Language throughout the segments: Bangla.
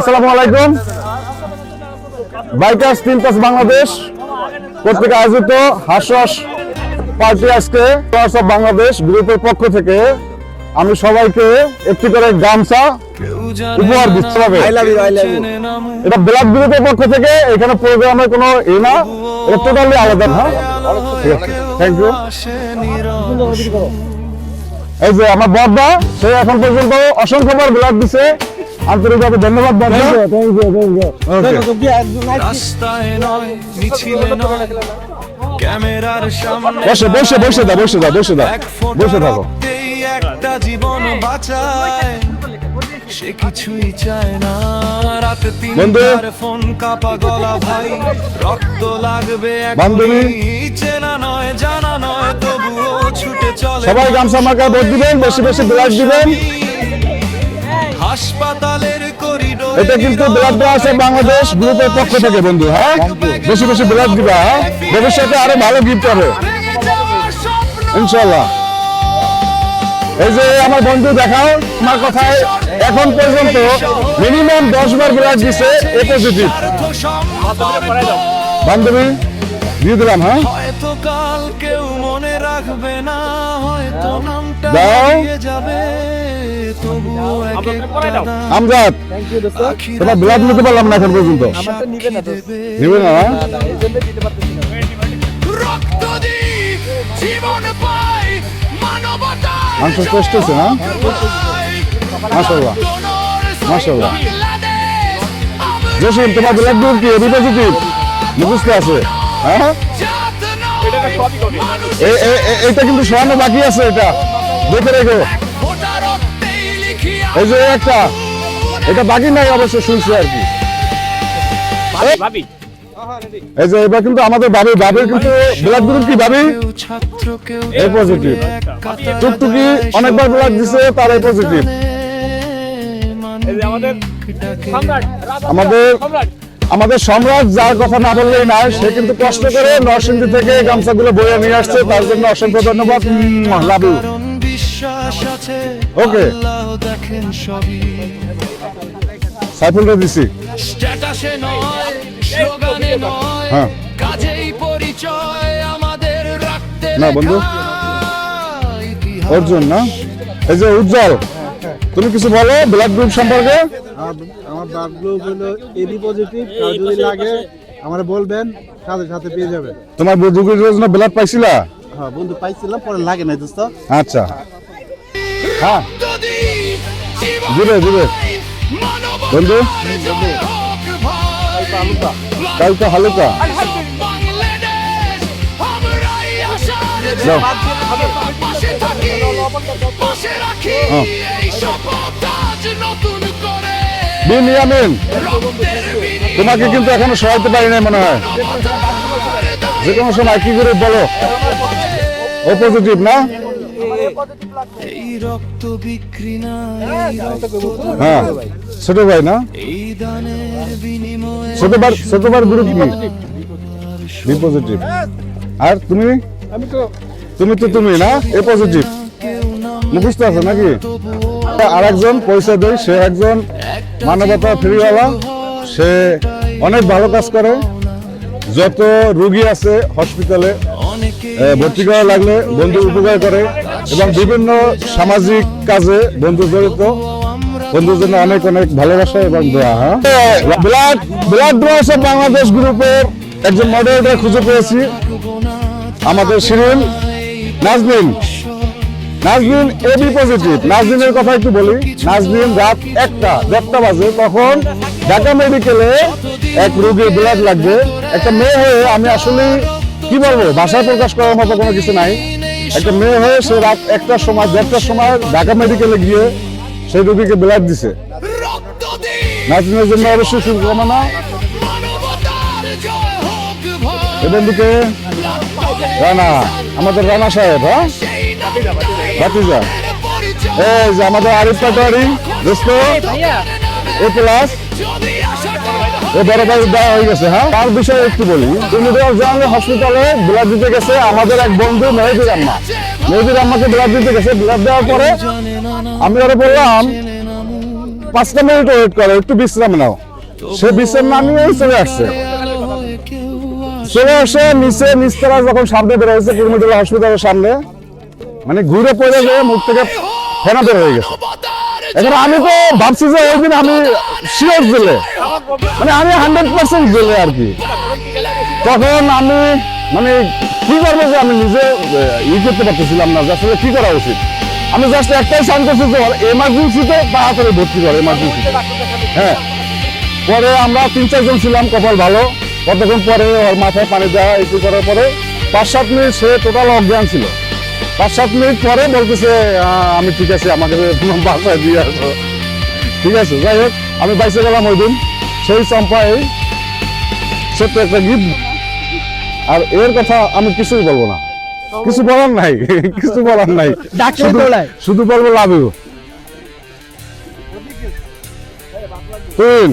আসসালামু আলাইকুম। বাইকার্স টিম পাস বাংলাদেশ কর্তৃক আয়োজিত হাসরস পার্টি আজকে। বাংলাদেশ গ্রুপের পক্ষ থেকে আমি সবাইকে একটি করে গামছা উপহার দিতে হবে। এটা ব্ল্যাক গ্রুপের পক্ষ থেকে এখানে প্রোগ্রামের কোনো ই না এটা টোটালি আলাদা হ্যাঁ ঠিক আছে থ্যাংক ইউ এই যে আমার বড়দা সে এখন পর্যন্ত অসংখ্যবার ব্লাড দিছে। আন্তরিকভাবে ধন্যবাদ ক্যামেরার সামনে বসে বসে বসে দাও বসে দাও বসে দাও বসে থাকো। একটা জীবন বাঁচায়। সে কিছুই চায় না। রাত। তিনটার ফোন কাপা গলা ভাই। রক্ত লাগবে বান্ধবী। চেনা নয় জানা নয় তবুও ছুটে চলে। সবাই গামছা মার্কা ভোট দিবেন বেশি বেশি ব্লাড দিবেন। হাসপাতালের করিডোর এটা কিন্তু ব্লাড ডোনার্স বাংলাদেশ গ্রুপের পক্ষ থেকে বন্ধু হ্যাঁ? বেশি বেশি ব্লাড দিবা হ্যাঁ? ভবিষ্যতে আরও ভালো গিফট হবে। ইনশাল্লাহ এই যে আমার বন্ধু দেখাও আমার কথায়। এখন পর্যন্ত মিনিমাম দশ বার ব্লাড দিছে এ পজিটিভ বান্ধবী দিয়ে দিলাম হ্যাঁ? হয়তো কাল কেউ মনে রাখবে না হয়তো নামটা। যাবে। আমজাদ তোমার ব্লাড নিতে পারলাম না এখন পর্যন্ত। নিবে না? রক্ত জীবন পাই মানবতা মাংস টেস্ট হয়েছে মাশাআল্লাহ। মাশাআল্লাহ। জসিম তোমার ব্লাড গ্রুপ কি? মুখস্থ আছে। হ্যাঁ? এটা কিন্তু সরানো বাকি আছে এটা। দেখে রেখো। এই যে একটা এটা বাকি নাই অবশ্য শুনছি আর কি। ভাবি এই যে এবার কিন্তু আমাদের কিন্তু ব্লাড গ্রুপ কি বাবি এ পজিটিভ টুকটুকি অনেকবার ব্লাড দিছে তার এ পজিটিভ আমাদের সম্রাট আমাদের সম্রাট। যার কথা না বললেই নাই সে কিন্তু কষ্ট করে নরসিংদী থেকে গামছাগুলো বয়ে নিয়ে আসছে তার জন্য অসংখ্য ধন্যবাদ। লাভ বিশ্বাস আছে Okay. আল্লাহ দেখেন সবই। সাইফুলটা দিছি স্ট্যাটাসে নয় স্লোগানে নয় হ্যাঁ। কাজেই পরিচয় আমাদের রাখতে না, বন্ধু। অর্জুন না? এই যে উজ্জ্বল তুমি কিছু বলো ব্লাড গ্রুপ সম্পর্কে? আমার আমার ব্লাড গ্রুপ হলো এবি পজিটিভ কার যদি লাগে আমরা বলবেন সাথে সাথে পেয়ে যাবেন। তোমার রোগীর জন্য ব্লাড পাইছিলা? হ্যাঁ বন্ধু পাইছিলাম পরে লাগে নাই দোস্ত। আচ্ছা। হ্যাঁ। দিবে দিবে। বন্ধু। কালকে হালুকা। হ্যাঁ। এই শপথ আজ নতুন করে বিন ইয়ামিন। তোমাকে কিন্তু এখনও সহাইতে পারি নাই মনে হয়। যে কোনো সময় কি করে বলো? ও পজিটিভ না? এই রক্ত বিক্রি না হ্যাঁ ছোট ভাই। না? এই দানের বিনিময়ে ছোটবার ছোটবার গ্রুপ কি? বি পজিটিভ আর তুমি? আমি তো তুমি তো তুমি না? এ পজিটিভ মুখস্থ আছে নাকি? আর একজন পয়সা দেয় সে একজন মানবতা ফ্রিওয়ালা। সে অনেক ভালো কাজ করে। যত রুগী আছে হসপিটালে ভর্তি করা লাগলে বন্ধু উপকার করে। এবং বিভিন্ন সামাজিক কাজে বন্ধু জড়িত। বন্ধুর জন্য অনেক অনেক ভালোবাসা এবং দোয়া হ্যাঁ? ব্লাড ব্লাড বাংলাদেশ গ্রুপের একজন মডারেটর খুঁজে পেয়েছি। আমাদের শিরিন নাজমিন নাজমিন এবি পজিটিভ নাজমিনের কথা একটু বলি। নাজমিন রাত একটা, দেড়টা বাজে। তখন ঢাকা মেডিকেলে এক রোগীর ব্লাড লাগবে। একটা মেয়ে হয়ে আমি আসলে কি বলব, ভাষায় প্রকাশ করার মতো কোনো কিছু নাই। একটা মেয়ে হয়ে সে রাত একটার সময় দেড়টার সময় ঢাকা মেডিকেলে গিয়ে সেই রোগীকে ব্লাড দিছে। দিই জন্য অবশ্যই শুভকামনা। মানবতার জয় হোক ভাই এ বন্ধুকে রানা আমাদের রানা সাহেব হ্যাঁ? ভাতিজা। এই যে আমাদের আরিফ পাটোয়ারি দোস্ত এ প্লাস দেওয়া হয়ে গেছে হ্যাঁ? বিষয়ে একটু বলি। দিতে গেছে আমাদের এক বন্ধু দিতে গেছে। মিনিট ওয়েট একটু বিশ্রাম নাও। সে বিশ্রাম না নিয়েই চলে আসছে। চলে আসে নিচে নিচতলা যখন সামনে বের হসপিটালের সামনে মানে ঘুরে পড়ে গিয়ে মুখ থেকে ফেনা বের হয়ে গেছে। এখন আমি তো ভাবছি যে ওই দিন আমি শিওর জেলে মানে আমি হান্ড্রেড পার্সেন্ট জেলে আর কি। তখন আমি মানে কি করব যে আমি নিজে ই করতে পারতেছিলাম না, যে আসলে কি করা উচিত? আমি জাস্ট একটাই সাইন করছি যে এমার্জেন্সিতে তাড়াতাড়ি ভর্তি করে এমার্জেন্সিতে হ্যাঁ। পরে আমরা তিন চারজন ছিলাম, কপাল ভালো। কতক্ষণ পরে ওর মাথায় পানি দেওয়া একটু করার পরে পাঁচ সাত মিনিট সে টোটাল অজ্ঞান ছিল। পাঁচ সাত মিনিট পরে বলতেছে আমি ঠিক আছে আমাকে বাসায় দিয়ে আসো। ঠিক আছে যাই হোক আমি বাইসে গেলাম ওই দিন। সেই চম্পায় ছোট্ট একটা গিফট। আর এর কথা আমি কিছুই বলব না। কিছু বলার নাই কিছু বলার নাই। শুধু-। বলব লাভ ইউ। তিন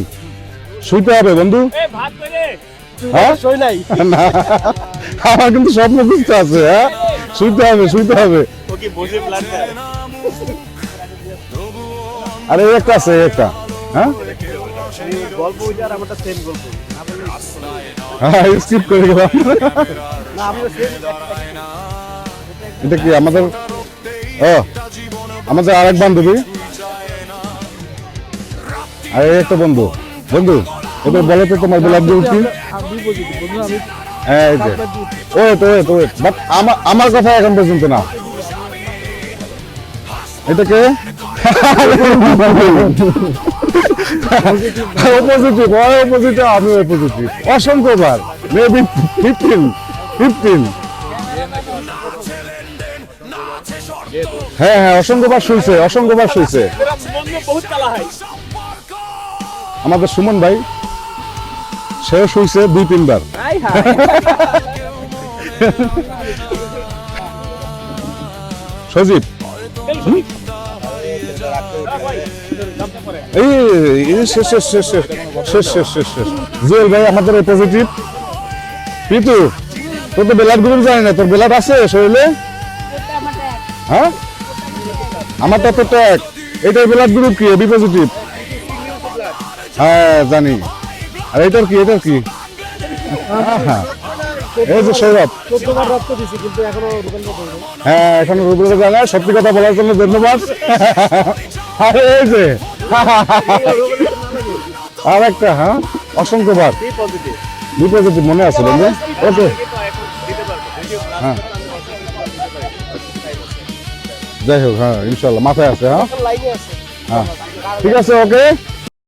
শুইতে হবে বন্ধু। এ ভাত করে হ্যাঁ? আমার কিন্তু স্বপ্ন বুঝতে আছে হ্যাঁ? শুনতে হবে শুনতে হবে। আরে একটা আছে একটা। হ্যাঁ? হ্যাঁ এটা কি আমাদের? ও আমাদের বান্ধবী। আরে একটা বন্ধু। বন্ধু এবার বলো তোমার গোলাপ জল আমার কথা এখন পর্যন্ত না। এটাকে ফিফটিন ফিফটিন হ্যাঁ হ্যাঁ অসংখ্যবার শুনছে অসংখ্যবার শুনছে। আমাদের সুমন ভাই। সেও শুইছে দুই তিনবার। সজীব। এই শেষ শেষ শেষ শেষ শেষ শেষ শেষ শেষ। জুয়েল ভাই আমাদের পজিটিভ পিতু তোর তো বেলার গ্রুপ না তোর বেলার আছে শরীরে? হ্যাঁ? আমারটা তো ট্যাগ এটার বেলার গ্রুপ কি এবি পজিটিভ হ্যাঁ জানি। আর এটার কি এটার কি এই যে সৌরভ। হ্যাঁ এখন রুবেল জানা সত্যি কথা বলার জন্য ধন্যবাদ। আরে এই যে। আর একটা হ্যাঁ অসংখ্যবার। বিপজিটিভ মনে আছে বন্ধু? ওকে হ্যাঁ। যাই হোক হ্যাঁ ইনশাল্লাহ মাথায় আছে হ্যাঁ। হ্যাঁ। ঠিক আছে ওকে